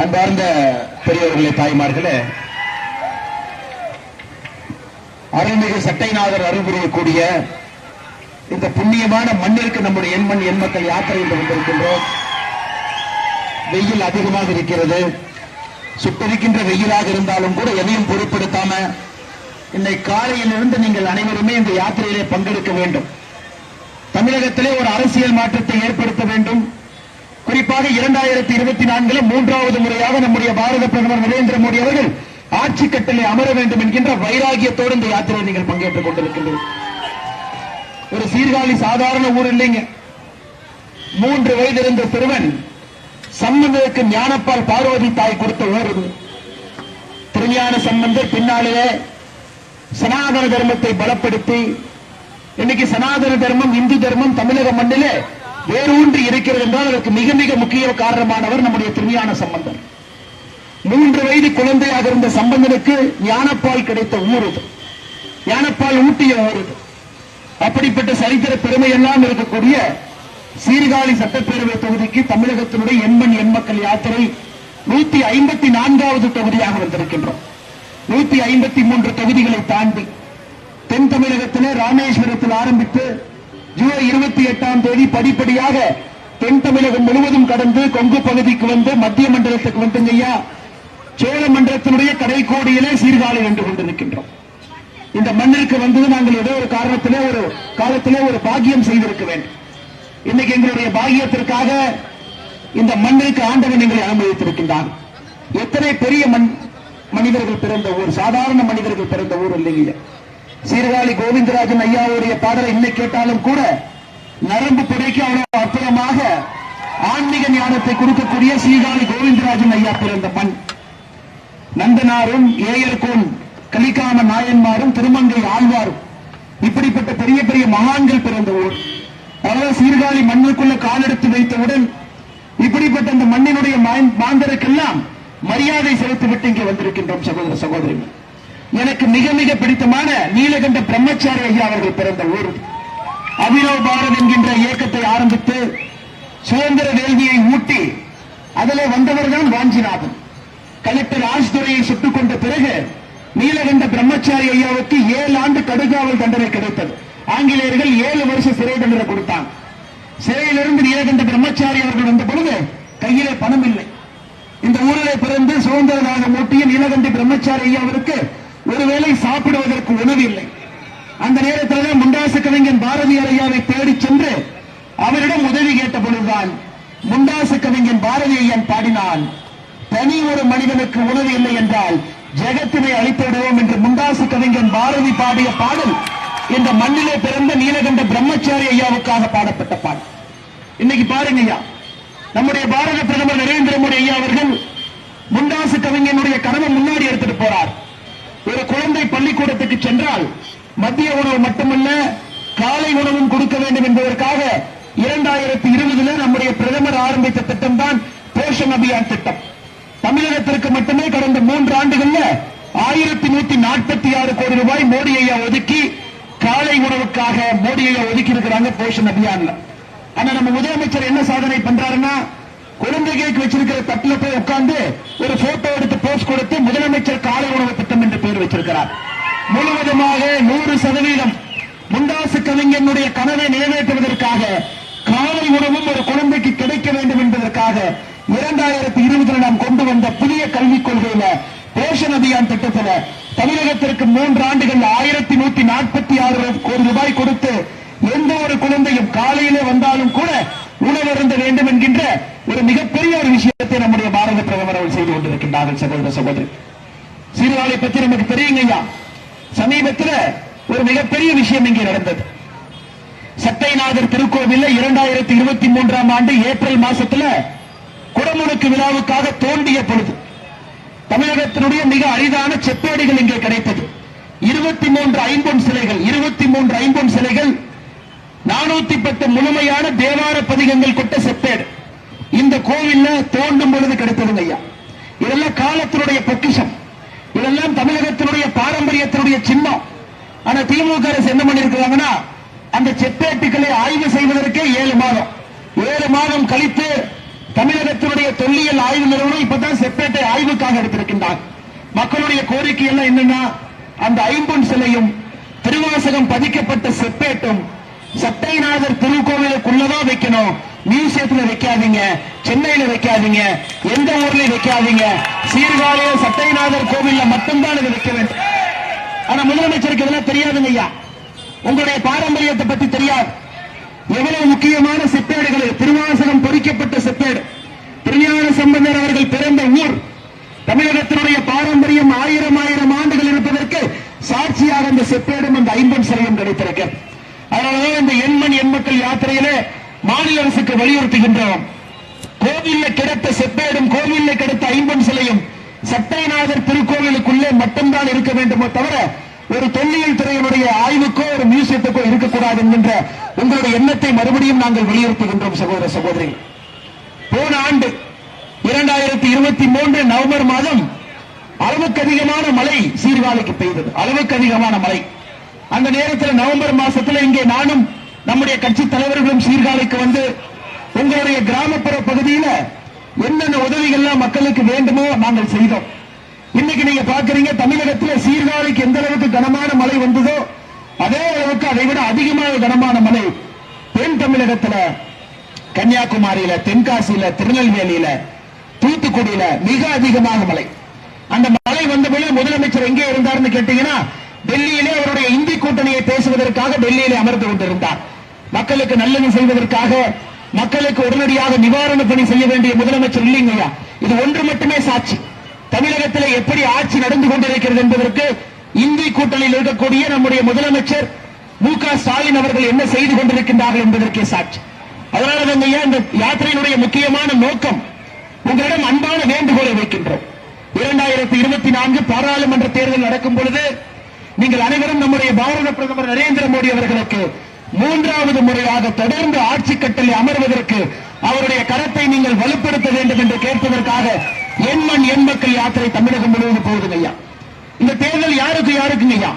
அன்பார்ந்த பெரியவர்களே தாய்மார்களே அருள்மிகு சட்டைநாதர் அருள் புரியக்கூடிய இந்த புண்ணியமான மண்ணிற்கு நம்முடைய எண்மண் எண்மக்கள் யாத்திரை என்று வந்திருக்கின்றோம். வெயில் அதிகமாக இருக்கிறது. சுட்டரிக்கின்ற வெயிலாக இருந்தாலும் கூட எதையும் பொருட்படுத்தாம இன்னை காலையிலிருந்து நீங்கள் அனைவருமே இந்த யாத்திரையிலே பங்கெடுக்க வேண்டும். தமிழகத்திலே ஒரு அரசியல் மாற்றத்தை ஏற்படுத்த வேண்டும். குறிப்பாக இரண்டாயிரத்தி இருபத்தி நான்குல மூன்றாவது முறையாக நம்முடைய பாரத பிரதமர் நரேந்திர மோடி அவர்கள் ஆட்சி கட்டளை அமர வேண்டும் என்கின்ற வைராகியத்தோடு இந்த யாத்திரை நீங்கள் பங்கேற்றுக் கொண்டிருக்கின்றது ஒரு சீர்காழி சாதாரண ஊர் இல்லைங்க. மூன்று வயது இருந்த சிறுவன் சம்பந்தருக்கு ஞானப்பால் பார்வதி தாய் கொடுத்த ஊர் இது. திருஞான சம்பந்தர் பின்னாலே சனாதன தர்மத்தை பலப்படுத்தி இன்னைக்கு சனாதன தர்மம் இந்து தர்மம் தமிழக மண்ணிலே வேரூன்றி இருக்கிறது என்றால் அதற்கு மிக மிக முக்கிய காரணமானவர் நம்முடைய திருமையான சம்பந்தம் மூன்று வயது குழந்தையாக இருந்த சம்பந்தனுக்கு ஞானப்பால் கிடைத்த ஊர் இது ஞானப்பால் ஊட்டிய ஊர் இது அப்படிப்பட்ட சரித்திர பெருமை எல்லாம் இருக்கக்கூடிய சீர்காழி சட்டப்பேரவை தொகுதிக்கு தமிழகத்தினுடைய எண்மண் எண்மக்கள் யாத்திரை நூத்தி ஐம்பத்தி நான்காவது தொகுதியாக வந்திருக்கின்றோம். நூத்தி ஐம்பத்தி மூன்று தொகுதிகளை தாண்டி தென் தமிழகத்திலே ராமேஸ்வரத்தில் ஆரம்பித்து ஜூலை இருபத்தி எட்டாம் தேதி படிப்படியாக தென் தமிழகம் முழுவதும் கடந்து கொங்கு பகுதிக்கு வந்து மத்திய மண்டலத்துக்கு வந்துங்க ஐயா சோழ மண்டலத்தினுடைய கடைக்கோடியிலே சீர்காழி நின்று கொண்டிருக்கின்றோம் இந்த மண்ணிற்கு வந்தது நாங்கள் ஏதோ ஒரு காரணத்திலே ஒரு காலத்திலே ஒரு பாக்கியம் செய்திருக்க வேண்டும். இன்னைக்கு எங்களுடைய பாக்கியத்திற்காக இந்த மண்ணிற்கு ஆண்டவன் எங்களை அனுமதித்திருக்கின்றார். எத்தனை பெரிய மண் மனிதர்கள் பிறந்த ஊர் சாதாரண மனிதர்கள் பிறந்த ஊர் இல்லைங்க சீர்காழி கோவிந்தராஜன் ஐயாவுடைய பாடலை இன்னை கேட்டாலும் கூட நரம்பு புடைக்கு அவ்வளவு அற்புதமாக ஆன்மீக ஞானத்தை கொடுக்கக்கூடிய சீர்காழி கோவிந்தராஜன் ஐயா பிறந்த மண் நந்தனாரும் ஏயர்கோன் கலிக்காம நாயன்மாரும் திருமங்கை ஆழ்வாரும் இப்படிப்பட்ட பெரிய பெரிய மகான்கள் பிறந்த ஊர். பல சீர்காழி மண்ணுக்குள்ள காலெடுத்து வைத்தவுடன் இப்படிப்பட்ட அந்த மண்ணினுடைய மாந்தருக்கெல்லாம் மரியாதை செலுத்திவிட்டு இங்கே வந்திருக்கின்றோம் சகோதர சகோதரிகள். எனக்கு மிக மிக பிடித்தமான நீலகண்ட பிரம்மச்சாரி ஐயா அவர்கள் பிறந்த ஊர். இது. அபினவ் பாரத் என்கின்ற இயக்கத்தை ஆரம்பித்து சுதந்திர வேள்வியை ஊட்டி அதிலே வந்தவர் தான் வாஞ்சிநாதன். கலெக்டர் ஆஷ்துரையை சுட்டுக் கொண்ட பிறகு நீலகண்ட பிரம்மச்சாரி ஐயாவுக்கு ஏழு ஆண்டு கடுகாவல் தண்டனை கிடைத்தது. ஆங்கிலேயர்கள் ஏழு வருஷம் சிறை தண்டனை கொடுத்தாங்க. சிறையிலிருந்து நீலகண்ட பிரம்மச்சாரி அவர்கள் வந்த பொழுது கையிலே பணம் இல்லை. இந்த ஊரிலே பிறந்து சுதந்திரமாக மூட்டிய நீலகண்ட பிரம்மச்சாரி ஐயாவிற்கு ஒருவேளை சாப்பிடுவதற்கு உணவு இல்லை அந்த நேரத்தில் முண்டாசு கவிஞன் பாரதியார் ஐயாவை தேடிச் சென்று அவரிடம் உதவி கேட்ட பொழுதுதான் முண்டாசு கவிஞன் பாரதி ஐயன் பாடினான் தனி ஒரு மனிதனுக்கு உணவு இல்லை என்றால் ஜெகத்தினை அழித்து விடுவோம் என்று முண்டாசு கவிஞன் பாரதி பாடிய பாடல் இந்த மண்ணிலே பிறந்த நீலகண்ட பிரம்மச்சாரி ஐயாவுக்காக பாடப்பட்ட பாடல். இன்னைக்கு பாருங்க ஐயா நம்முடைய பாரத பிரதமர் நரேந்திர மோடி ஐயா அவர்கள் முண்டாசு கவிஞனுடைய கனவை முன்னாடி எடுத்துட்டு போறார். ஒரு குழந்தை பள்ளிக்கூடத்துக்கு சென்றால் மத்திய உணவு மட்டுமல்ல காலை உணவும் கொடுக்க வேண்டும் என்பதற்காக இரண்டாயிரத்தி இருபதுல நம்முடைய பிரதமர் ஆரம்பித்த திட்டம் தான் போஷன் அபியான் திட்டம். தமிழகத்திற்கு மட்டுமே கடந்த மூன்று ஆண்டுகள்ல ஆயிரத்தி நூத்தி நாற்பத்தி ஆறு கோடி ரூபாய் மோடி ஐயா ஒதுக்கி காலை உணவுக்காக மோடி ஐயா ஒதுக்கி இருக்கிறாங்க போஷன் அபியான்ல. ஆனா நம்ம முதலமைச்சர் என்ன சாதனை பண்றாருன்னா குழந்தைகளுக்கு வச்சிருக்கிற தட்டுல போய் உட்கார்ந்து ஒரு போட்டோ எடுத்து போஸ்ட் கொடுத்து முதலமைச்சர் காலை உணவு வச்சிருக்கிறார் முழுவதுமாக நூறு சதவீதம் முண்டாசு கவிஞனுடைய கனவை நிறைவேற்றுவதற்காக காலை உணவும் ஒரு குழந்தைக்கு கிடைக்க வேண்டும் என்பதற்காக இரண்டாயிரத்தி இருபதுல நாம் கொண்டு வந்த புதிய கல்விக் கொள்கையில போஷன் அபியான் திட்டத்துல தமிழகத்திற்கு மூன்று ஆண்டுகள் ஆயிரத்தி நூத்தி நாற்பத்தி ஆறு கோடி ரூபாய் கொடுத்து எந்த ஒரு குழந்தையும் காலையிலே வந்தாலும் கூட உணவருந்த வேண்டும் என்கின்ற ஒரு மிகப்பெரிய ஒரு விஷயத்தை நம்முடைய பாரத பிரதமர் அவர்கள் செய்து கொண்டிருக்கின்றார்கள் சகோதர சகோதரி. சீர்காழி பத்தி நமக்கு தெரியுங்க ஐயா சமீபத்தில் ஒரு மிகப்பெரிய விஷயம் இங்கே நடந்தது. சட்டைநாதர் திருக்கோவில்ல இரண்டாயிரத்தி இருபத்தி மூன்றாம் ஆண்டு ஏப்ரல் மாசத்துல குடமுழுக்கு விழாவுக்காக தோண்டிய பொழுது தமிழகத்தினுடைய மிக அரிதான செப்பேடுகள் இங்கே கிடைத்தது. இருபத்தி மூன்று ஐம்பொன் சிலைகள் இருபத்தி மூன்று ஐம்பொன் சிலைகள் நானூத்தி பத்து முழுமையான தேவார பதிகங்கள் கொட்ட செப்பேடு. இந்த கோவில்ல தோண்டும் பொழுது கிடைத்ததுங்க ஐயா இதெல்லாம் காலத்தினுடைய பொக்கிஷம். இதெல்லாம் தமிழகத்தினுடைய பாரம்பரியத்தினுடைய சின்னம். ஆனா திமுக அரசு என்ன பண்ணிருக்கிறாங்கன்னா அந்த செப்பேட்டுகளை ஆய்வு செய்வதற்கே ஏழு மாதம். ஏழு மாதம் கழித்து தமிழகத்தினுடைய தொல்லியல் ஆய்வு நிறுவனம் இப்பதான் கொண்டாங்க மக்களுடைய கோரிக்கை எல்லாம் என்னன்னா அந்த ஐம்பொன் சிலையும் திருவாசகம் பதிக்கப்பட்ட செப்பேட்டும் சட்டைநாதர் திருக்கோவிலுக்குள்ளதான் வைக்கணும். மியூசியத்துல வைக்காதீங்க சென்னையில வைக்காதீங்க எந்த ஊர்லயும் வைக்காதீங்க. சீர்காழிய சட்டைநாதர் கோவில்ல மட்டும்தான் இதை வைக்க வேண்டும். ஆனா முதலமைச்சருக்கு இதெல்லாம் தெரியாதுங்க ஐயா. உங்களுடைய பாரம்பரியத்தை பத்தி தெரியாது. எவ்வளவு முக்கியமான செப்பேடுகள் திருவாசகம் பொறிக்கப்பட்ட செப்பேடு. திருஞான சம்பந்தர் அவர்கள் பிறந்த ஊர். தமிழகத்தினுடைய பாரம்பரியம் ஆயிரம் ஆயிரம் ஆண்டுகள் இருப்பதற்கு சாட்சியாக அந்த செப்பேடும் அந்த ஐம்பன் சிலையும் கிடைத்திருக்கு. அதனாலதான் இந்த எண்மண் எண்மக்கள் யாத்திரையிலே மாநில அரசுக்கு வலியுறுத்துகின்றோம். கோவில்ல கிடைத்த செப்பேடும் கோவில்ல கிடைத்த ஐம்பன் சிலையும் சட்டைநாதர் திருக்கோவிலுக்குள்ளே மட்டும்தான் இருக்க வேண்டுமோ தவிர ஒரு தொல்லியல் துறையினுடைய ஆய்வுக்கோ ஒரு மியூசியத்துக்கோ இருக்கக்கூடாது என்கின்ற உங்களுடைய எண்ணத்தை மறுபடியும் நாங்கள் வலியுறுத்துகின்றோம் சகோதர சகோதரி. போன ஆண்டு இரண்டாயிரத்தி இருபத்தி மூன்று நவம்பர் மாதம் அளவுக்கு அதிகமான மழை சீர்காழிக்கு பெய்தது. அளவுக்கு அதிகமான மழை. அந்த நேரத்தில் நவம்பர் மாசத்துல இங்கே நானும் நம்முடைய கட்சி தலைவர்களும் சீர்காழிக்கு வந்து உங்களுடைய கிராமப்புற பகுதியில என்னென்ன உதவிகள்லாம் மக்களுக்கு வேண்டுமோ நாங்கள் செய்தோம். இன்னைக்கு நீங்க பாக்குறீங்க தமிழகத்துல சீர்காழிக்கு எந்த அளவுக்கு கனமான மழை வந்ததோ அதே அளவுக்கு அதை விட அதிகமான கனமான மழை தென் தமிழகத்துல கன்னியாகுமரியில தென்காசியில திருநெல்வேலியில தூத்துக்குடியில மிக அதிகமான மழை. அந்த மழை வந்த பொழுது முதலமைச்சர் எங்கே இருந்தார்னு கேட்டீங்கன்னா டெல்லியிலே அவருடைய இந்தி கூட்டணியை பேசுவதற்காக டெல்லியிலே அமர்ந்து கொண்டிருந்தார். மக்களுக்கு நல்லது செய்வதற்காக மக்களுக்கு உடனடியாக நிவாரண பணி செய்ய வேண்டிய முதலமைச்சர் இல்லைங்கய்யா. இது ஒன்று மட்டுமே சாட்சி. தமிழகத்தில் எப்படி ஆட்சி நடந்து கொண்டிருக்கிறது என்பதற்கு இந்தி கூட்டணியில் இருக்கக்கூடிய நம்முடைய முதலமைச்சர் மு க ஸ்டாலின் அவர்கள் என்ன செய்து கொண்டிருக்கின்றார்கள் என்பதற்கே சாட்சி. அதனால தான் ஐயா இந்த யாத்திரையினுடைய முக்கியமான நோக்கம் உங்களிடம் அன்பான வேண்டுகோளை வைக்கின்றோம். இரண்டாயிரத்தி இருபத்தி நான்கு பாராளுமன்ற தேர்தல் நடக்கும் பொழுது நீங்கள் அனைவரும் நம்முடைய பாரத பிரதமர் நரேந்திர மோடி அவர்களுக்கு மூன்றாவது முறையாக தொடர்ந்து ஆட்சி கட்டளை அமர்வதற்கு அவருடைய கரத்தை நீங்கள் வலுப்படுத்த வேண்டும் என்று கேட்பதற்காக எண்மண் எண் மக்கள் யாத்திரை தமிழகம் முழுவதும் போகுதுங்க ஐயா. இந்த தேர்தல் யாருக்கு யாருக்குங்க ஐயா?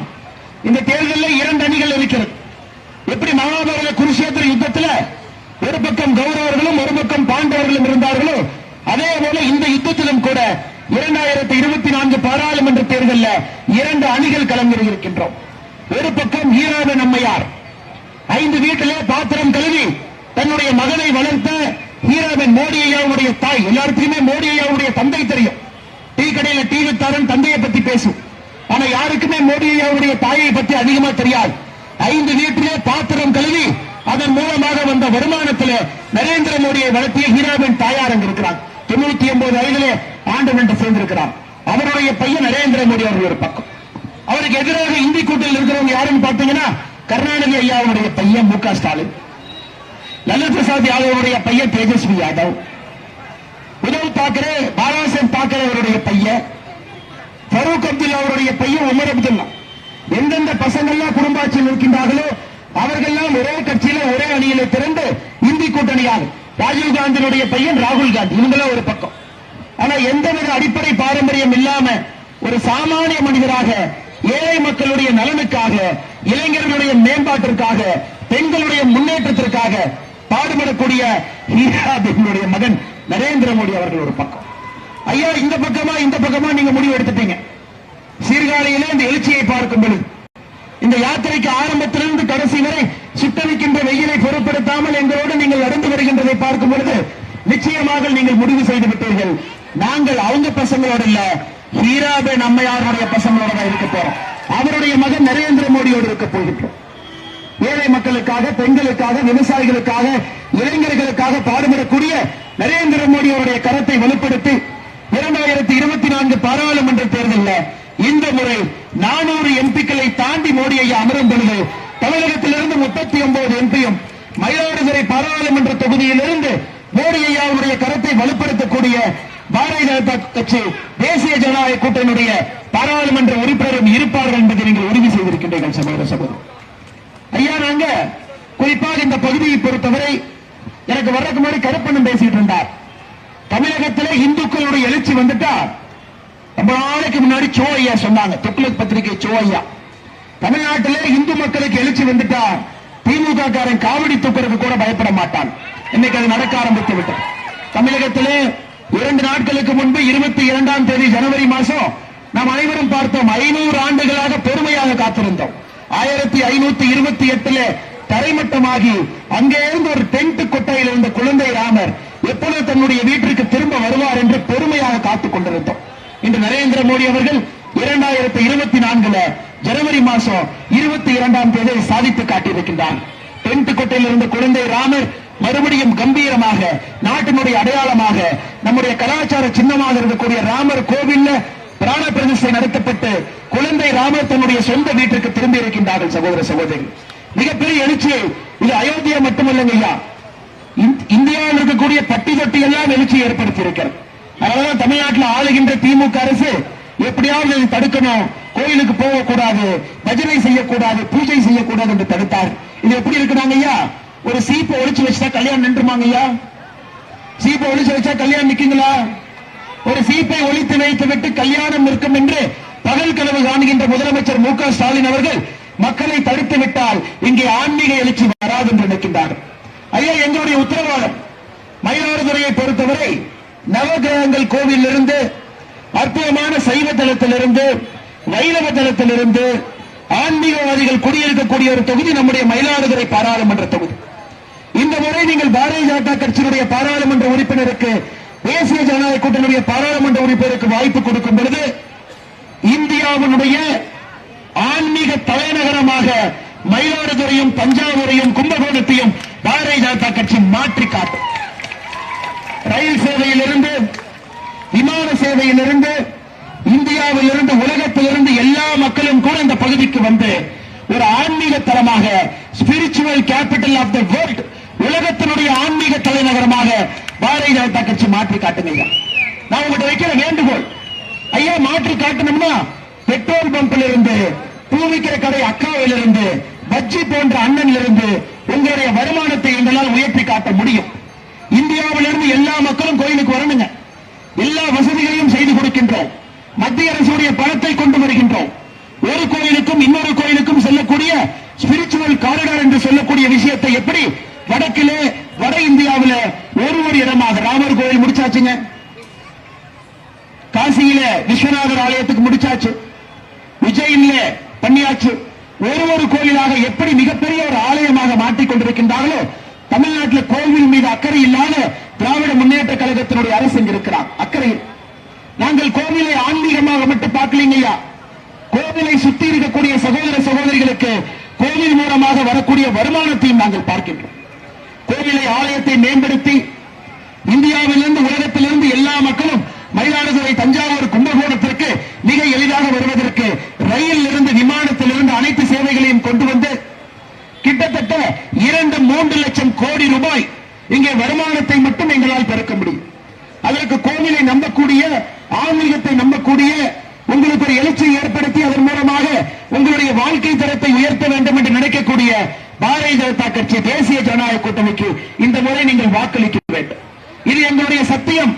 இந்த தேர்தலில் இரண்டு அணிகள் இருக்கிறது. எப்படி மகாபாரத குருஷேத்திர யுத்தத்துல ஒரு பக்கம் கௌரவர்களும் ஒரு பக்கம் பாண்டவர்களும் இருந்தார்களோ அதே போல இந்த யுத்தத்திலும் கூட இரண்டாயிரத்தி இருபத்தி நான்கு பாராளுமன்ற தேர்தலில் இரண்டு அணிகள் கலந்து இருக்கின்றோம் ஒரு பக்கம் ஈராத நம்மையார் ஐந்து வீட்டிலே பாத்திரம் கழுவி தன்னுடைய மகனை வளர்த்த ஹீராபென் மோடி ஐயாவுடைய தாய் எல்லாருக்குமே மோடி ஐயாவுடைய தந்தை தெரியும். டீ கடையில டீ வித்தாரன் தந்தையை பத்தி பேசும். ஆனா யாருக்குமே மோடி ஐயாவுடைய தாயை பத்தி அதிகமா தெரியாது. ஐந்து வீட்டிலே பாத்திரம் கழுவி அதன் மூலமாக வந்த வருமானத்திலே நரேந்திர மோடியை வளர்த்திய ஹீராபென் தாயார் அங்க இருக்கிறார். தொண்ணூத்தி ஒன்பது வயதிலே ஆண்டு சேர்ந்திருக்கிறார். அவருடைய பையன் நரேந்திர மோடி அவர்கள் ஒரு பக்கம். அவருக்கு எதிராக இந்தி கூட்டத்தில் இருக்கிறவங்க யாருன்னு பாத்தீங்கன்னா கருணாநிதி ஐயாவுடைய பையன் மு க. ஸ்டாலின் லல்லு பிரசாத் யாதவருடைய பையன் தேஜஸ்வி யாதவ் உத்தவ் தாக்கரே பாலாசன் தாக்கரே அவருடைய பையன் ஃபரூக் அப்துல்லா அவருடைய பையன் உமர் அப்துல்லா. எந்தெந்த பசங்கள்லாம் குடும்பாட்சியில் இருக்கின்றார்களோ அவர்கள்லாம் ஒரே கட்சியில ஒரே அணியில திறந்து இந்தி கூட்டணியாக ராஜீவ் காந்தியினுடைய பையன் ராகுல் காந்தி. இவங்களாம் ஒரு பக்கம். ஆனா எந்தவித அடிப்படை பாரம்பரியம் இல்லாம ஒரு சாமானிய மனிதராக ஏழை மக்களுடைய நலனுக்காக இளைஞர்களுடைய மேம்பாட்டிற்காக பெண்களுடைய முன்னேற்றத்திற்காக பாடுபடக்கூடிய ஹீராபினுடைய மகன் நரேந்திர மோடி அவர்கள் ஒரு பக்கம். ஐயா இந்த பக்கமா இந்த பக்கமா நீங்க முடிவு எடுத்துட்டீங்க. சீர்காழியிலே இந்த எழுச்சியை பார்க்கும் பொழுது இந்த யாத்திரைக்கு ஆரம்பத்திலிருந்து கடைசி வரை சுட்டளிக்கின்ற வெயிலை பொருட்படுத்தாமல் எங்களோடு நீங்கள் நடந்து வருகின்றதை பார்க்கும் பொழுது நிச்சயமாக நீங்கள் முடிவு செய்து விட்டீர்கள். நாங்கள் அவங்க பசங்களோட இல்ல நம்ம அம்மையாருடைய பசங்களோட தான் இருக்க போறோம்? அவருடைய மகன் நரேந்திர மோடியோடு இருக்க போகின்றோம். ஏழை மக்களுக்காக பெண்களுக்காக விவசாயிகளுக்காக இளைஞர்களுக்காக பாடுபடக்கூடிய நரேந்திர மோடி அவருடைய கரத்தை வலுப்படுத்தி இரண்டாயிரத்தி இருபத்தி நான்கு பாராளுமன்ற தேர்தலில் இந்த முறை நானூறு எம்பிக்களை தாண்டி மோடி ஐயா அமரும் பொழுது தமிழகத்திலிருந்து முப்பத்தி ஒன்பது எம்பியும் மயிலாடுதுறை பாராளுமன்ற தொகுதியிலிருந்து மோடி ஐயாவுடைய கரத்தை வலுப்படுத்தக்கூடிய பாரதிய ஜனதா கட்சி தேசிய ஜனநாயக கூட்டணியுடைய பாராளுமன்ற உறுப்பினரும் இருப்பார்கள் என்பதை நீங்கள் உறுதி செய்திருக்கின்றீர்கள் சகோதர சகோதரர் ஐயா நாங்க குறிப்பாக இந்த பகுதியை பொறுத்தவரை எனக்கு வர்றதுக்கு முன்னாடி கருப்பண்ணன் பேசிட்டு இருந்தார். தமிழகத்திலே இந்துக்களுடைய எழுச்சி வந்துட்டா ரொம்ப நாளைக்கு முன்னாடி சோ ஐயா சொன்னாங்க தொக்குலக் பத்திரிகை சோ ஐயா. தமிழ்நாட்டிலே இந்து மக்களுக்கு எழுச்சி வந்துட்டா திமுக காரன் காவடி தூக்குறதுக்கு கூட பயப்பட மாட்டான். இன்னைக்கு அது நடக்க ஆரம்பித்து விட்டது. தமிழகத்திலே இரண்டு நாட்களுக்கு முன்பு இருபத்தி இரண்டாம் தேதி ஜனவரி மாசம் நாம் அனைவரும் பார்த்தோம் ஐநூறு ஆண்டுகளாக பெருமையாக காத்திருந்தோம். ஆயிரத்தி ஐநூத்தி இருபத்தி எட்டுல தரைமட்டமாகி அங்கே இருந்து ஒரு டென்ட் கொட்டையில் இருந்த குழந்தை ராமர் எப்பொழுது தன்னுடைய வீட்டிற்கு திரும்ப வருவார் என்று பெருமையாக காத்துக் கொண்டிருந்தோம். இன்று நரேந்திர மோடி அவர்கள் இரண்டாயிரத்தி இருபத்தி நான்குல ஜனவரி மாசம் இருபத்தி இரண்டாம் தேதி சாதித்து காட்டியிருக்கின்றார். டென்ட் கொட்டையில் இருந்த குழந்தை ராமர் மறுபடியும் கம்பீரமாக நாட்டினுடைய அடையாளமாக நம்முடைய கலாச்சார சின்னமாக இருக்கக்கூடிய ராமர் கோவில்ல பிராண பிரதிஷ்டை நடத்தப்பட்டு குழந்தை ராமர் தன்னுடைய சொந்த வீட்டிற்கு திரும்பி இருக்கின்றார்கள் சகோதர சகோதரி. மிகப்பெரிய எழுச்சி. இது அயோத்தியா மட்டுமல்லங்க ஐயா. இந்- இந்தியாவில் இருக்கக்கூடிய பட்டி தொட்டி எல்லாம் எழுச்சி ஏற்படுத்தி இருக்கிறது அதனாலதான் தமிழ்நாட்டில் ஆளுகின்ற திமுக அரசு எப்படியாவது இதை தடுக்கணும். கோயிலுக்கு போகக்கூடாது பஜனை செய்யக்கூடாது பூஜை செய்யக்கூடாது என்று தடுத்தார். இது எப்படி இருக்கிறாங்க ஐயா? ஒரு சீப்பை ஒழிச்சு வச்சுட்டா கல்யாணம் நின்றுமாங்க ஐயா? சீப்பை ஒழிச்சு வச்சா கல்யாணம் நிக்கீங்களா ஒரு சீப்பை ஒழித்து வைத்து விட்டு கல்யாணம் நிற்கும் என்று பகல் கனவு காணுகின்ற முதலமைச்சர் மு ஸ்டாலின் அவர்கள் மக்களை தடுத்து விட்டால் இங்கே ஆன்மீக எழுச்சி வராது என்று நினைக்கின்றார்கள் ஐயா எங்களுடைய உத்தரவாதம். மயிலாடுதுறையை பொறுத்தவரை நவகிரகங்கள் கோவிலிருந்து அற்புதமான சைவ தளத்திலிருந்து வைணவ தளத்திலிருந்து ஆன்மீகவாதிகள் குடியிருக்கக்கூடிய ஒரு தொகுதி நம்முடைய மயிலாடுதுறை பாராளுமன்ற தொகுதி. இந்த முறை நீங்கள் பாரதிய ஜனதா கட்சியினுடைய பாராளுமன்ற உறுப்பினருக்கு தேசிய ஜனநாயக கூட்டணியுடைய பாராளுமன்ற உறுப்பினருக்கு வாய்ப்பு கொடுக்கும் பொழுது இந்தியாவினுடைய ஆன்மீக தலைநகரமாக மயிலாடுதுறையும் தஞ்சாவூரையும் கும்பகோணத்தையும் பாரதிய ஜனதா கட்சி மாற்றி காட்டும். ரயில் சேவையிலிருந்து விமான சேவையிலிருந்து இந்தியாவிலிருந்து உலகத்திலிருந்து எல்லா மக்களும் கூட இந்த பகுதிக்கு வந்து ஒரு ஆன்மீக தலமாக spiritual capital of the world உலகத்தினுடைய ஆன்மீக தலைநகரமாக பாரதிய ஜனதா கட்சி மாற்றி காட்டுங்க ஐயா நான் உங்கள்கிட்ட வைக்கிற வேண்டுகோள். ஐயா மாற்றி காட்டணும்னா பெட்ரோல் பம்பில் இருந்து பூவிக்கிற கடை அக்காவில் இருந்து பஜ்ஜி போன்ற அண்ணன் இருந்து உங்களுடைய வருமானத்தை எங்களால் உயர்த்தி காட்ட முடியும். இந்தியாவிலிருந்து எல்லா மக்களும் கோயிலுக்கு வரணுங்க. எல்லா வசதிகளையும் செய்து கொடுக்கின்றோம். மத்திய அரசுடைய பணத்தை கொண்டு வருகின்றோம். ஒரு கோயிலுக்கும் இன்னொரு கோயிலுக்கும் செல்லக்கூடிய ஸ்பிரிச்சுவல் காரிடார் என்று சொல்லக்கூடிய விஷயத்தை எப்படி வடக்கிலே வட இந்தியாவில் ஒரு ஒரு இடமாக ராமர் கோயில் முடிச்சாச்சுங்க. காசியில விஸ்வநாதர் ஆலயத்துக்கு முடிச்சாச்சு. விஜயில பண்ணியாச்சு. ஒரு ஒரு கோயிலாக எப்படி மிகப்பெரிய ஒரு ஆலயமாக மாற்றிக்கொண்டிருக்கின்றார்களோ தமிழ்நாட்டில் கோவில் மீது அக்கறை இல்லாத திராவிட முன்னேற்ற கழகத்தினுடைய அரசு இங்க இருக்கிறார். அக்கறை நாங்கள் கோவிலை ஆன்மீகமாக மட்டும் பார்க்கலீங்கய்யா கோவிலை சுத்தி இருக்கக்கூடிய சகோதர சகோதரிகளுக்கு கோவில் மூலமாக வரக்கூடிய வருமானத்தையும் நாங்கள் பார்க்கின்றோம். கோவிலை ஆலயத்தை மேம்படுத்தி இந்தியாவிலிருந்து உலகத்திலிருந்து எல்லா மக்களும் மயிலாடுதுறை தஞ்சாவூர் கும்பகோணத்திற்கு மிக எளிதாக வருவதற்கு ரயிலில் இருந்து விமானத்தில் இருந்து அனைத்து சேவைகளையும் கொண்டு வந்து கிட்டத்தட்ட இரண்டு மூன்று லட்சம் கோடி ரூபாய் இங்கே வருமானத்தை மட்டும் எங்களால் பெருக்க முடியும். அதற்கு கோவிலை நம்பக்கூடிய ஆன்மீகத்தை நம்பக்கூடிய உங்களுக்கு ஒரு எழுச்சியை ஏற்படுத்தி அதன் மூலமாக உங்களுடைய வாழ்க்கை தரத்தை உயர்த்த வேண்டும் என்று நினைக்கக்கூடிய பாரதிய ஜனதா கட்சி தேசிய ஜனநாயக கூட்டணிக்கு இந்த முறை நீங்கள் வாக்களிக்க வேண்டும். இது எங்களுடைய சத்தியம்.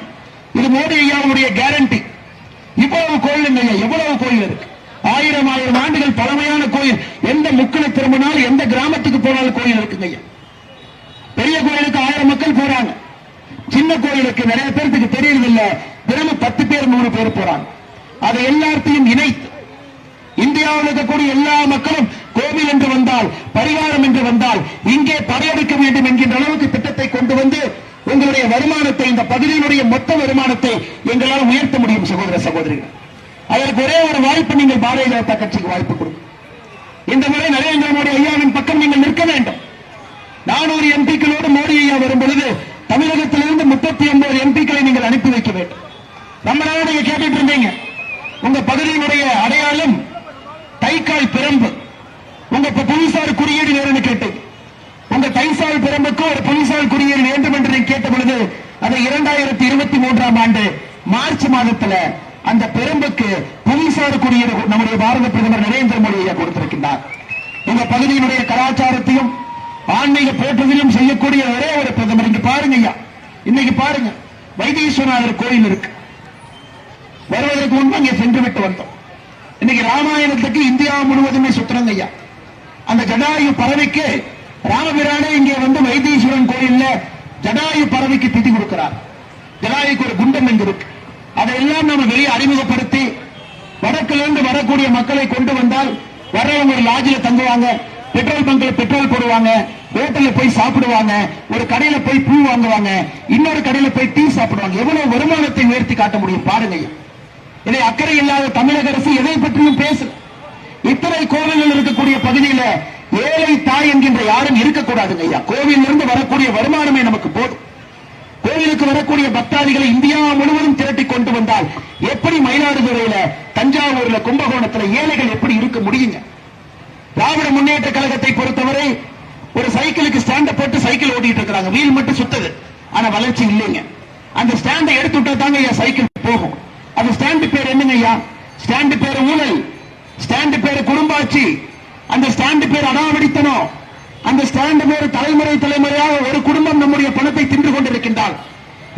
இது மோடி ஐயாவுடைய கேரண்டி இவ்வளவு கோயில் ஐயா எவ்வளவு கோயில் இருக்கு. ஆயிரம் ஆயிரம் ஆண்டுகள் பழமையான கோயில். எந்த முக்கில திரும்பினாலும் எந்த கிராமத்துக்கு போனாலும் கோயில் இருக்குங்க ஐயா. பெரிய கோயிலுக்கு ஆயிரம் மக்கள் போறாங்க. சின்ன கோயிலுக்கு நிறைய பேருக்கு தெரியறதில்ல. தினமும் பத்து பேர் நூறு பேர் போறாங்க. அதை எல்லாத்தையும் இணைத்து இந்தியாவில் இருக்கக்கூடிய எல்லா மக்களும் கோவில் என்று வந்தால் பரிகாரம் என்று வந்தால் இங்கே படையெடுக்க வேண்டும் என்கின்ற அளவுக்கு திட்டத்தை கொண்டு வந்து உங்களுடைய வருமானத்தை இந்த பகுதியினுடைய மொத்த வருமானத்தை எங்களால் உயர்த்த முடியும் சகோதர சகோதரிகள். அதற்கு ஒரே ஒரு வாய்ப்பு நீங்கள் பாரதிய ஜனதா கட்சிக்கு வாய்ப்பு கொடுக்கும் இந்த முறை நரேந்திர மோடி ஐயாவின் பக்கம் நீங்கள் நிற்க வேண்டும். நானூறு எம்பிக்களோடு மோடி ஐயா வரும் பொழுது தமிழகத்திலிருந்து முப்பத்தி ஒன்பது எம்பிக்களை நீங்கள் அனுப்பி வைக்க வேண்டும். நம்ம நாள் நீங்க கேட்டுட்டு இருந்தீங்க. உங்க பகுதியினுடைய அடையாளம் தைக்கால் பிரம்பு. உங்க இப்ப புவிசார் குறியீடு வேணும்னு கேட்டேன். உங்க தைசால் பிரம்புக்கு ஒரு புவிசார் குறியீடு வேண்டும் என்று கேட்ட பொழுது அதை இரண்டாயிரத்தி இருபத்தி மூன்றாம் ஆண்டு மார்ச் மாதத்துல அந்த பெரும்புக்கு புவிசார் குறியீடு நம்முடைய பாரத பிரதமர் நரேந்திர மோடி ஐயா கொடுத்திருக்கின்றார். உங்க பகுதியினுடைய கலாச்சாரத்தையும் ஆன்மீக போற்றுதலையும் செய்யக்கூடிய ஒரே ஒரு பிரதமர் இங்க பாருங்க ஐயா. இன்னைக்கு பாருங்க வைத்தீஸ்வரநாதர் கோயில் இருக்கு. வருவதற்கு முன்பு அங்கே சென்று விட்டு வந்தோம். இன்னைக்கு ராமாயணத்துக்கு இந்தியா முழுவதுமே சுத்துறங்க ஐயா. அந்த ஜடாயு பறவைக்கு ராமபிரானே இங்கே வந்து வைத்தீஸ்வரன் கோயில்ல ஜடாயு பறவைக்கு திதி கொடுக்கிறார். ஜடாயுக்கு ஒரு குண்டம் இங்கு இருக்கு. அதையெல்லாம் நம்ம வெளியே அறிமுகப்படுத்தி வடக்கிலிருந்து வரக்கூடிய மக்களை கொண்டு வந்தால் வர்றவங்க ஒரு லாட்ஜில தங்குவாங்க. பெட்ரோல் பங்க்ல பெட்ரோல் போடுவாங்க. ஹோட்டல்ல போய் சாப்பிடுவாங்க. ஒரு கடையில போய் பூ வாங்குவாங்க. இன்னொரு கடையில போய் டீ சாப்பிடுவாங்க. எவ்வளவு வருமானத்தை உயர்த்தி காட்ட முடியும் பாருங்க இதை அக்கறை இல்லாத தமிழக அரசு எதை பற்றியும் பேசல. இத்தனை கோவில்கள் இருக்கக்கூடிய பகுதியில ஏழை தாய் என்கின்ற யாரும் இருக்கக்கூடாதுங்க ஐயா. கோவிலிருந்து இருந்து வரக்கூடிய வருமானமே நமக்கு போதும். கோவிலுக்கு வரக்கூடிய பக்தாதிகளை இந்தியா முழுவதும் திரட்டி கொண்டு வந்தால் எப்படி மயிலாடுதுறையில தஞ்சாவூர்ல கும்பகோணத்துல ஏழைகள் எப்படி இருக்க முடியுங்க? திராவிட முன்னேற்ற கழகத்தை பொறுத்தவரை ஒரு சைக்கிளுக்கு ஸ்டாண்ட போட்டு சைக்கிள் ஓட்டிட்டு இருக்காங்க வீல் மட்டும் சுத்துது. ஆனா வளர்ச்சி இல்லைங்க. அந்த ஸ்டாண்டை எடுத்து விட்டா தாங்க ஐயா சைக்கிள் போகும். அந்த ஸ்டாண்டு பேர் என்னங்க ஐயா? ஸ்டாண்டு பேர் ஊழல். ஸ்டாண்டு பேர் குடும்பாட்சி. அந்த ஸ்டாண்டு பேர் அடாவடித்தனம். அந்த ஸ்டாண்டு பேர் தலைமுறை தலைமுறையாக ஒரு குடும்பம் நம்முடைய பணத்தை தின்று கொண்டிருக்கின்றால்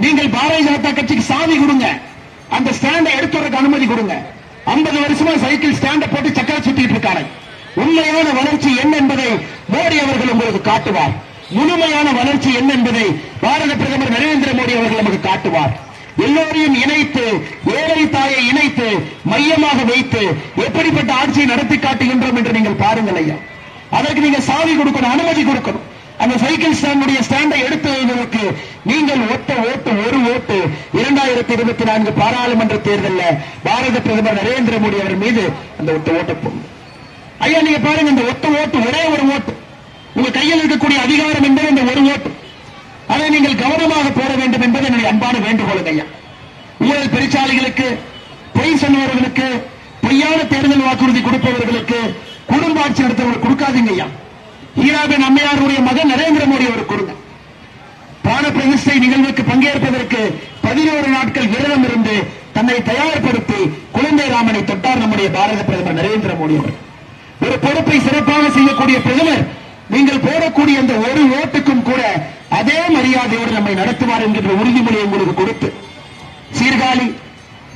நீங்கள் பாரதிய ஜனதா கட்சிக்கு சாவி கொடுங்க. அந்த ஸ்டாண்டை எடுத்துறதுக்கு அனுமதி கொடுங்க. 50 வருஷமா சைக்கிள் ஸ்டாண்ட போட்டு சக்கரை சுத்திட்டு இருக்காரு. உண்மையான வளர்ச்சி என்ன என்பதை மோடி அவர்கள் உங்களுக்கு காட்டுவார். முழுமையான வளர்ச்சி என்ன என்பதை பாரத பிரதமர் நரேந்திர மோடி அவர்கள் நமக்கு காட்டுவார். எல்லோரையும் இணைத்து ஏழை தாயை இணைத்து மையமாக வைத்து எப்படிப்பட்ட ஆட்சியை நடத்தி காட்டுகின்றோம் என்று நீங்கள் பாருங்கள் ஐயா. அதற்கு நீங்க சாவி கொடுக்கணும் அனுமதி கொடுக்கணும். அந்த சைக்கிள் ஸ்டாண்டுடைய ஸ்டாண்டை எடுத்ததற்கு நீங்கள் ஒத்த ஓட்டு ஒரு ஓட்டு. இரண்டாயிரத்தி இருபத்தி நான்கு பாராளுமன்ற தேர்தலில் பாரத பிரதமர் நரேந்திர மோடி அவர் மீது அந்த ஒத்த ஓட்ட போடுங்க ஐயா நீங்க பாருங்க இந்த ஒத்த ஓட்டு ஒரே ஒரு ஓட்டு. உங்க கையில் இருக்கக்கூடிய அதிகாரம் என்பது இந்த ஒரு ஓட்டு. அதை நீங்கள் கவனமாக போட வேண்டும் என்பது என்னுடைய அன்பான வேண்டுகோளுங்க ஐயா ஊழல் பெருச்சாலைகளுக்கு பொய் சொன்னவர்களுக்கு பொய்யான தேர்தல் வாக்குறுதி கொடுப்பவர்களுக்கு குடும்ப ஆட்சி நடத்துறவர்கள் கொடுக்காதீங்க ஐயா ஈராபின் அம்மையாருடைய மகன் நரேந்திர மோடி அவர் கொடுங்க. பான பிரதிஷ்டை நிகழ்வுக்கு பங்கேற்பதற்கு பதினோரு நாட்கள் விரதம் இருந்து தன்னை தயார்படுத்தி குழந்தை ராமனை தொட்டார் நம்முடைய பாரத பிரதமர் நரேந்திர மோடி அவர் ஒரு பொறுப்பை சிறப்பாக செய்யக்கூடிய பிரதமர் நீங்கள் போடக்கூடிய அந்த ஒரு ஓட்டுக்கும் கூட அதே மரியாதையோடு நம்மை நடத்துவார் என்கின்ற உறுதிமொழியை உங்களுக்கு கொடுத்து சீர்காழி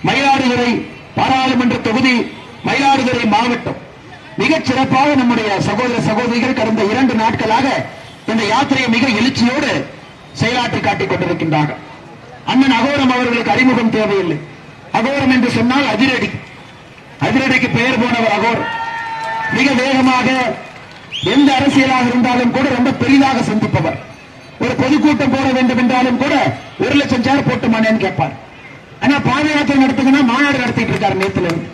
மயிலாடுதுறை பாராளுமன்ற தொகுதி மயிலாடுதுறை மாவட்டம். மிகச் சிறப்பாக நம்முடைய சகோதர சகோதரிகள் கடந்த இரண்டு நாட்களாக இந்த யாத்திரையை மிக எழுச்சியோடு செயலாற்றி காட்டிக் கொண்டிருக்கின்றார்கள். அண்ணன் அகோரம் அவர்களுக்கு அறிமுகம் தேவையில்லை. அகோரம் என்று சொன்னால் அதிரடி. அதிரடிக்கு பெயர் போனவர் அகோரம். மிக வேகமாக எந்த அரசியலாக இருந்தாலும் கூட ரொம்ப பெரிதாக சந்திப்பவர். ஒரு பொதுக்கூட்டம் போட வேண்டும் என்றாலும் கூட ஒரு லட்சம் சேர் போட்டுமானேன்னு கேட்பார். ஆனா பாத யாத்திரை நடத்துங்கன்னா மாநாடு நடத்திட்டு இருக்காரு நேத்துல. இருந்து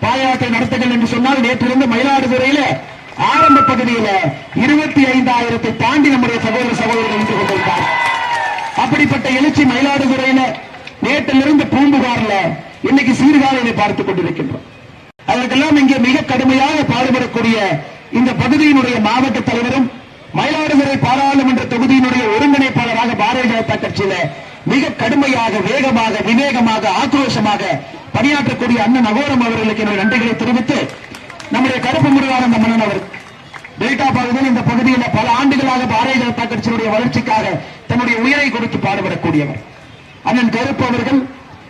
பாத யாத்திரை நடத்துங்கள் என்று சொன்னால் நேற்றிலிருந்து மயிலாடுதுறையில ஆரம்ப பகுதியில இருபத்தி ஐந்தாயிரத்தை தாண்டி நம்முடைய சகோதர சகோதரர்கள் நின்று கொண்டிருக்கார். அப்படிப்பட்ட எழுச்சி மயிலாடுதுறையில நேற்றிலிருந்து பூம்புகார்ல இன்னைக்கு சீர்காழியை பார்த்துக் கொண்டிருக்கின்றோம். அதற்கெல்லாம் இங்கே மிக கடுமையாக பாடுபடக்கூடிய இந்த பகுதியினுடைய மாவட்ட தலைவரும் மயிலாடுதுறை பாராளுமன்ற ஜனதா கட்சியில மிக கடுமையாக வேகமாக விவேகமாக ஆக்ரோஷமாக பணியாற்றக்கூடிய அண்ணன் அகோரம் அவர்களுக்கு என்னுடைய நன்றிகளை தெரிவித்து நம்முடைய கருப்பு முருகானந்த மன்னன் அவர் டெல்டா பகுதியில் இந்த பகுதியில் பல ஆண்டுகளாக பாரதிய ஜனதா கட்சியினுடைய வளர்ச்சிக்காக தன்னுடைய உயிரை கொடுத்து பாடுபடக்கூடியவர். அண்ணன் கருப்பு அவர்கள்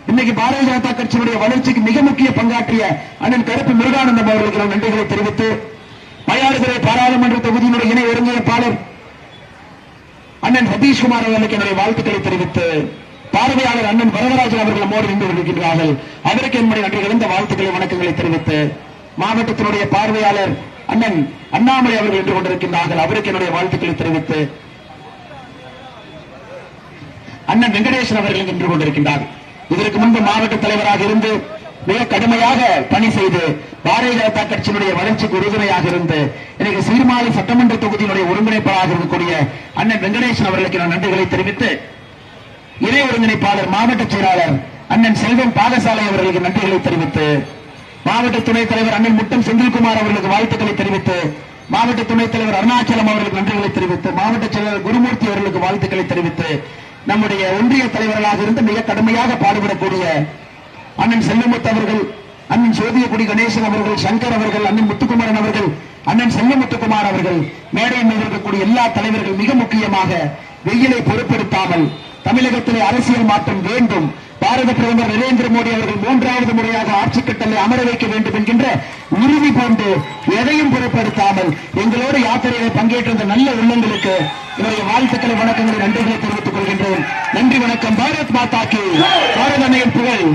இன்னைக்கு பாரதிய ஜனதா கட்சியினுடைய வளர்ச்சிக்கு மிக முக்கிய பங்காற்றிய அண்ணன் கருப்பு முருகானந்தம் அவர்களுக்கு நன்றிகளை தெரிவித்து மயிலாடுதுறை பாராளுமன்ற தொகுதியினுடைய இணை ஒருங்கிணைப்பாளர் அண்ணன் சதீஷ்குமார் அவர்களுக்கு என்னுடைய வாழ்த்துக்களை தெரிவித்து பார்வையாளர் அண்ணன் வரதராஜன் அவர்கள் மோடி நின்று கொண்டிருக்கிறார்கள். அவருக்கு என்னுடைய நன்றி கலந்த வாழ்த்துக்களை வணக்கங்களை தெரிவித்து மாவட்டத்தினுடைய பார்வையாளர் அண்ணன் அண்ணாமலை அவர்கள் நின்று கொண்டிருக்கிறார்கள் அவருக்கு என்னுடைய வாழ்த்துக்களை தெரிவித்து அண்ணன் வெங்கடேசன் அவர்கள் நின்று கொண்டிருக்கின்றார். இதற்கு முன்பு மாவட்ட தலைவராக இருந்து மிக கடுமையாக பணி செய்து பாரதிய ஜனதா கட்சியினுடைய வளர்ச்சிக்கு உறுதுணையாக இருந்து இன்னைக்கு சீர்மாழி சட்டமன்ற தொகுதியினுடைய ஒருங்கிணைப்பாளராக இருக்கக்கூடிய அண்ணன் வெங்கடேசன் அவர்களுக்கு நான் நன்றிகளை தெரிவித்து இணை ஒருங்கிணைப்பாளர் மாவட்ட செயலாளர் அண்ணன் செல்வம் பாகசாலை அவர்களுக்கு நன்றிகளை தெரிவித்து மாவட்ட துணைத் தலைவர் அண்ணன் முட்டம் செந்தில்குமார் அவர்களுக்கு வாழ்த்துக்களை தெரிவித்து மாவட்ட துணைத் தலைவர் அருணாச்சலம் அவர்களுக்கு நன்றிகளை தெரிவித்து மாவட்ட செயலாளர் குருமூர்த்தி அவர்களுக்கு வாழ்த்துக்களை தெரிவித்து நம்முடைய ஒன்றிய தலைவர்களாக இருந்து மிக கடுமையாக பாடுபடக்கூடிய அண்ணன் செல்லமுத்து அவர்கள் அண்ணன் சோதியகுடி கணேசன் அவர்கள் சங்கர் அவர்கள் அண்ணன் முத்துக்குமாரன் அவர்கள் அண்ணன் செல்லமுத்துக்குமார் அவர்கள் மேடையில் மீது இருக்கக்கூடிய எல்லா தலைவர்கள் மிக முக்கியமாக வெயிலை பொறுப்பெடுத்தாமல் தமிழகத்திலே அரசியல் மாற்றம் வேண்டும். பாரத பிரதமர் நரேந்திர மோடி அவர்கள் மூன்றாவது முறையாக ஆட்சி கட்டளை அமர வைக்க வேண்டும் என்கின்ற உறுதி கொண்டு எதையும் பொருட்படுத்தாமல் எங்களோடு யாத்திரையில பங்கேற்றிருந்த நல்ல உள்ளங்களுக்கு என்னுடைய வாழ்த்துக்களை வணக்கங்களை நன்றிகளை தெரிவித்துக் கொள்கின்றோம் நன்றி வணக்கம். பாரத் மாதாக்கு பாரத அன்னையின் புகழ்.